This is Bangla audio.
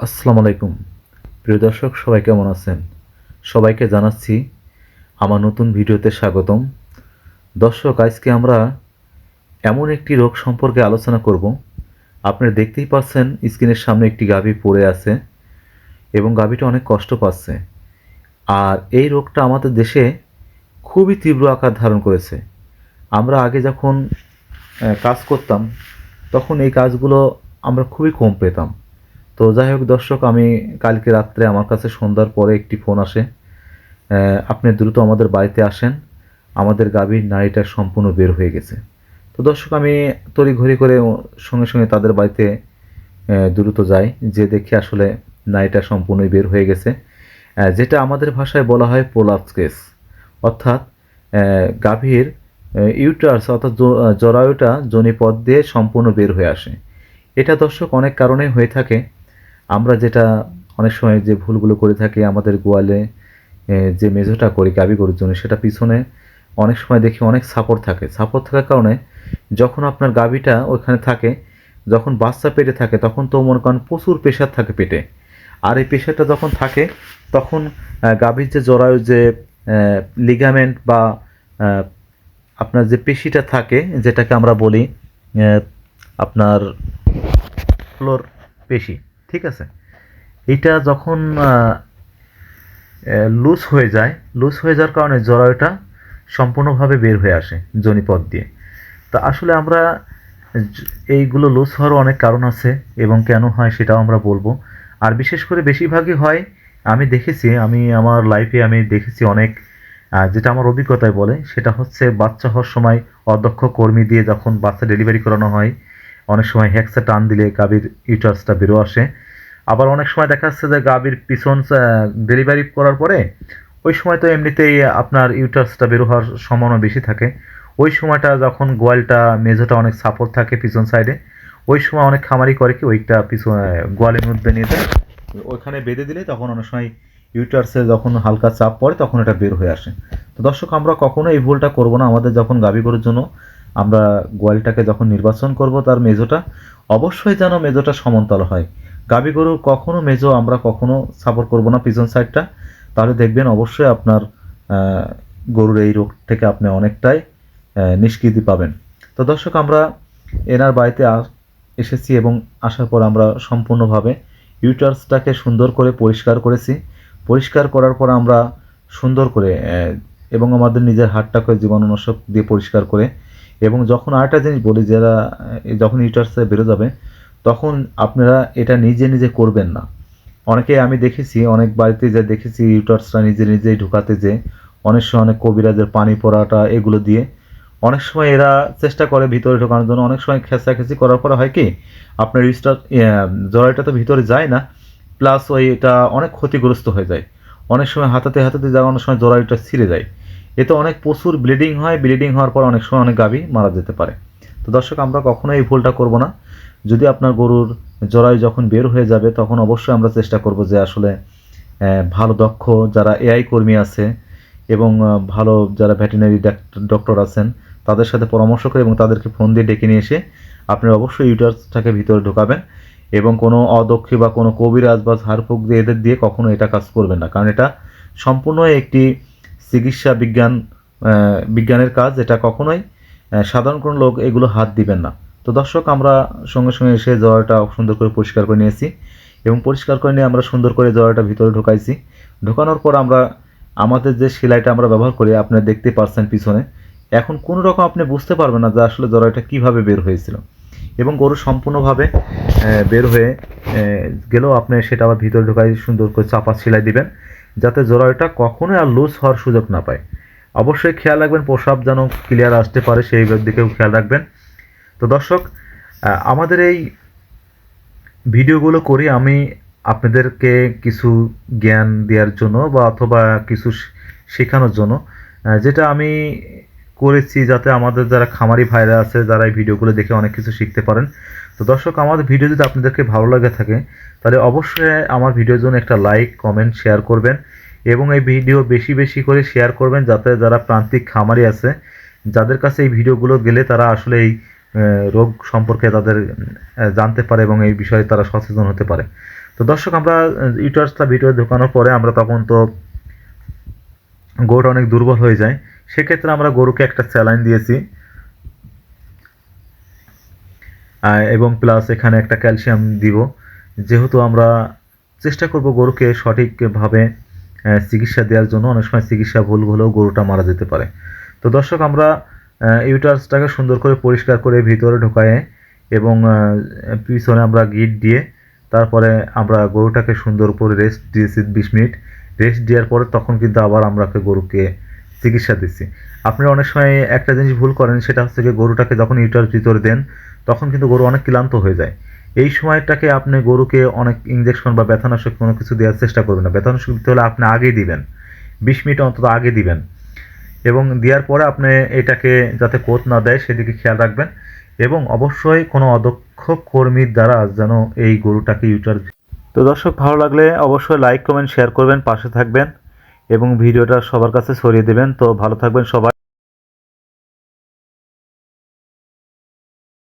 আসসালামু আলাইকুম। প্রিয় দর্শক, সবাই কেমন আছেন? সবাইকে জানাচ্ছি আমার নতুন ভিডিওতে স্বাগতম। দর্শক, আজকে আমরা এমন একটি রোগ সম্পর্কে আলোচনা করব। আপনারা দেখতেই পাচ্ছেন, স্ক্রিনের সামনে একটি গাভী পড়ে আছে এবং গাভীটা অনেক কষ্ট পাচ্ছে। আর এই রোগটা আমাদের দেশে খুবই তীব্র আকার ধারণ করেছে। আমরা আগে যখন কাজ করতাম, তখন এই কাজগুলো আমরা খুবই কম পেতাম। তো যাই হোক, দর্শক, আমি কালকে রাত্রে আমার কাছে সন্ধ্যার পরে একটি ফোন আসে। আপনি দ্রুত আমাদের বাড়িতে আসেন। আমাদের গাভীর নারীটা সম্পূর্ণ বের হয়ে গেছে। তো দর্শক, আমি তড়িঘড়ি করে সঙ্গে সঙ্গে তাদের বাড়িতে দ্রুত যাই। যে দেখি আসলে নারীটা সম্পূর্ণই বের হয়ে গেছে। যেটা আমাদের ভাষায় বলা হয় পোলাপস কেস। অর্থাৎ গাভীর ইউটার্স অর্থাৎ জরায়ুটা জনিপথ দিয়ে সম্পূর্ণ বের হয়ে আসে। এটা দর্শক অনেক কারণে হয়ে থাকে। আমরা যেটা অনেক সময় যে ভুলগুলো করে থাকি আমাদের গোয়ালে যে মেজোটা করি, গাবি গরুর জন্য, সেটা পিছনে অনেক সময় দেখি অনেক সাপোর্ট থাকে। সাপোর্ট থাকার কারণে যখন আপনার গাবিটা ওইখানে থাকে, যখন বাচ্চা পেটে থাকে, তখন তো মনে করেন প্রচুর প্রেশার থাকে পেটে। আর এই প্রেশারটা যখন থাকে, তখন গাভীর যে জরায়ু যে লিগামেন্ট বা আপনার যে পেশিটা থাকে, যেটাকে আমরা বলি আপনার ফ্লোর পেশি। ঠিক আছে? এটা যখন লুজ হয়ে যায় লুজ হয়ে যাওয়ার কারণে জরায়ুটা সম্পূর্ণভাবে বের হয়ে আসে জনিপথ দিয়ে। তা আসলে আমরা এইগুলো লুজ হওয়ারও অনেক কারণ আছে এবং কেন হয় সেটাও আমরা বলব। আর বিশেষ করে বেশিরভাগই হয়, আমি দেখেছি, আমি আমার লাইফে আমি দেখেছি অনেক যেটা আমার অভিজ্ঞতায় বলে, সেটা হচ্ছে বাচ্চা হওয়ার সময় অদক্ষ কর্মী দিয়ে যখন বাচ্চা ডেলিভারি করানো হয় অনেক সময় হেক্সা টান দিলে গাভীর ইউটার্সটা বেরো আসে। আবার অনেক সময় দেখা যাচ্ছে যে গাভীর পিছন ডেলিভারি করার পরে ওই সময় তো এমনিতেই আপনার ইউটার্সটা বের হওয়ার সম্ভাবনা বেশি থাকে। ওই সময়টা যখন গোয়ালটা মেজোটা অনেক সাপোর্ট থাকে পিছন সাইডে ওই সময় অনেক খামারি করে কি ওইটা পিছন গোয়ালের মধ্যে নিয়ে যায়। ওইখানে বেঁধে দিলে তখন অনেক সময় ইউটার্সে যখন হালকা চাপ পড়ে তখন এটা বের হয়ে আসে। তো দর্শক, আমরা কখনো এই ভুলটা করব না। আমাদের যখন গাভী গরুর জন্য আমরা গোয়ালটাকে যখন নির্বাচন করব তার মেজোটা, অবশ্যই যেন মেজোটা সমতল হয়। গাভী গরুর কখনো মেজো আমরা কখনো সাপোর্ট করব না পিছন সাইডটা তাহলে দেখবেন অবশ্যই আপনার গরুর এই রোগ থেকে আপনি অনেকটাই নিষ্কৃতি পাবেন। তো দর্শক, আমরা এনার বাড়িতে এসেছি এবং আসার পর আমরা সম্পূর্ণভাবে ইউটার্সটাকে সুন্দর করে পরিষ্কার করেছি। পরিষ্কার করার পর আমরা সুন্দর করে এবং আমাদের নিজের হাতটাকে জীবাণুনাশক দিয়ে পরিষ্কার করে এবং যখন আরেকটা জিনিস বলি, যারা যখন ইউটার্সে বেরো যাবে, তখন আপনারা এটা নিজে নিজে করবেন না। অনেকে আমি দেখেছি, অনেক বাড়িতে যে দেখেছি ইউটার্সটা নিজে নিজেই ঢুকাতে যে, অনেক সময় অনেক কবিরাজের পানি পড়াটা এগুলো দিয়ে, অনেক সময় এরা চেষ্টা করে ভিতরে ঢোকানোর জন্য, অনেক সময় খেঁচাখেঁচি করার পরে হয় কি, আপনার ইউস্টার জরাইটা তো ভিতরে যায় না, প্লাস ওই এটা অনেক ক্ষতিগ্রস্ত হয়ে যায়। অনেক সময় হাতাতে হাতাতে যাওয়া অনেক সময় জরাইটা ছিঁড়ে যায়। এতে অনেক প্রচুর ব্লিডিং হয় ব্লিডিং হওয়ার পর অনেক সময় অনেক গাভী মারা যেতে পারে। তো দর্শক, আমরা কখনো এই ভুলটা করব না। যদি আপনার গরুর জরায়ু যখন বের হয়ে যাবে, তখন অবশ্যই আমরা চেষ্টা করব যে আসলে ভালো দক্ষ যারা এআই কর্মী আছে এবং ভালো যারা ভেটেরিনারি ডক্টর আছেন, তাদের সাথে পরামর্শ করে এবং তাদেরকে ফোন দিয়ে ডেকে নিয়ে এসে আপনি অবশ্যই ইউটার্সটাকে ভিতরে ঢোকাবেন এবং কোনো অদক্ষী বা কোনো কবিরাজ বা ঝাড়ফুঁক দিয়ে এদের দিয়ে কখনো এটা কাজ করবেন না। কারণ এটা সম্পূর্ণ একটি চিকিৎসা বিজ্ঞান বিজ্ঞানের কাজ এটা কখনোই সাধারণ কোনো লোক এগুলো হাত দিবেন না। তো দর্শক, আমরা সঙ্গে সঙ্গে এসে জলটা সুন্দর করে পরিষ্কার করে নিয়েছি এবং পরিষ্কার করে নিয়ে আমরা সুন্দর করে জলটা ভিতরে ঢোকাইছি। ঢোকানোর পর আমরা আমাদের যে সেলাইটা আমরা ব্যবহার করি, আপনারা দেখতে পারছেন পিছনে। এখন কোনো রকম আপনি বুঝতে পারবেন না যে আসলে জরায়ুটা কীভাবে বের হয়েছিল। এবং গরু সম্পূর্ণভাবে বের হয়ে গেলেও আপনি সেটা আবার ভিতরে ঢোকাই সুন্দর করে চাপা সেলাই দিবেন। যাতে জরায়ুটা কখনোই আর লুজ হওয়ার সুযোগ না পায়। অবশ্যই খেয়াল রাখবেন, প্রসাব যেন ক্লিয়ার আসতে পারে, সেই দিকেও খেয়াল রাখবেন। তো দর্শক আমাদের এই ভিডিওগুলো করি, আমি আপনাদেরকে কিছু জ্ঞান দেওয়ার জন্য বা অথবা কিছু শেখানোর জন্য যেটা আমি করেছি যাতে আমাদের যারা খামারি ভাইরা আছে, যারা এই ভিডিওগুলো দেখে অনেক কিছু শিখতে পারেন। তো দর্শক আমাদের ভিডিও যদি আপনাদেরকে ভালো লাগে থাকে, তাহলে অবশ্যই আমার ভিডিওর জন্য একটা লাইক কমেন্ট শেয়ার করবেন এবং এই ভিডিও বেশি বেশি করে শেয়ার করবেন যাতে যারা প্রান্তিক খামারি আছে, যাদের কাছে এই ভিডিওগুলো গেলে তারা আসলে এই রোগ সম্পর্কে তাদের জানতে পারে এবং এই বিষয়ে তারা সচেতন হতে পারে। তো দর্শক, আমরা ইউটার্সটা ভিডিও ঢোকানোর পরে আমরা তখন তো গরুটা অনেক দুর্বল হয়ে যায়, সেক্ষেত্রে আমরা গরুকে একটা স্যালাইন দিয়েছি। এবং প্লাস এখানে একটা ক্যালসিয়াম দিব। যেহেতু আমরা চেষ্টা করব গরুকে সঠিকভাবে চিকিৎসা দেওয়ার জন্য। অনেক সময় চিকিৎসা ভুল হলেও গরুটা মারা যেতে পারে। তো দর্শক, আমরা ইউটার্সটাকে সুন্দর করে পরিষ্কার করে ভিতরে ঢোকায় এবং পিছনে আমরা গিট দিয়ে তারপরে আমরা গরুটাকে সুন্দর করে রেস্ট দিয়েছি বিশ মিনিট। রেস্ট দেওয়ার পরে তখন কিন্তু আবার আমরা গরুকে চিকিৎসা দিচ্ছি। আপনারা অনেক সময় একটা জিনিস ভুল করেন, সেটা হচ্ছে যে গরুটাকে যখন ইউটার ভিতরে দেন, তখন কিন্তু গরু অনেক ক্লান্ত হয়ে যায়। এই সময়টাকে আপনি গরুকে অনেক ইঞ্জেকশন বা ব্যথানাশক কোনো কিছু দেওয়ার চেষ্টা করবেন না। ব্যথানাশক দিতে হলে আপনি আগেই দিবেন। বিশ মিনিট অন্তত আগে দিবেন। এবং দেওয়ার পরে আপনি এটাকে যাতে কোত না দেয়, সেদিকে খেয়াল রাখবেন। এবং অবশ্যই কোনো অদক্ষ কর্মীর দ্বারা যেন এই গরুটাকে ইউটার তো দর্শক, ভালো লাগলে অবশ্যই লাইক কমেন্ট শেয়ার করবেন, পাশে থাকবেন। এবং ভিডিওটা সবার কাছে ছড়িয়ে দেবেন। তো ভালো থাকবেন সবাই।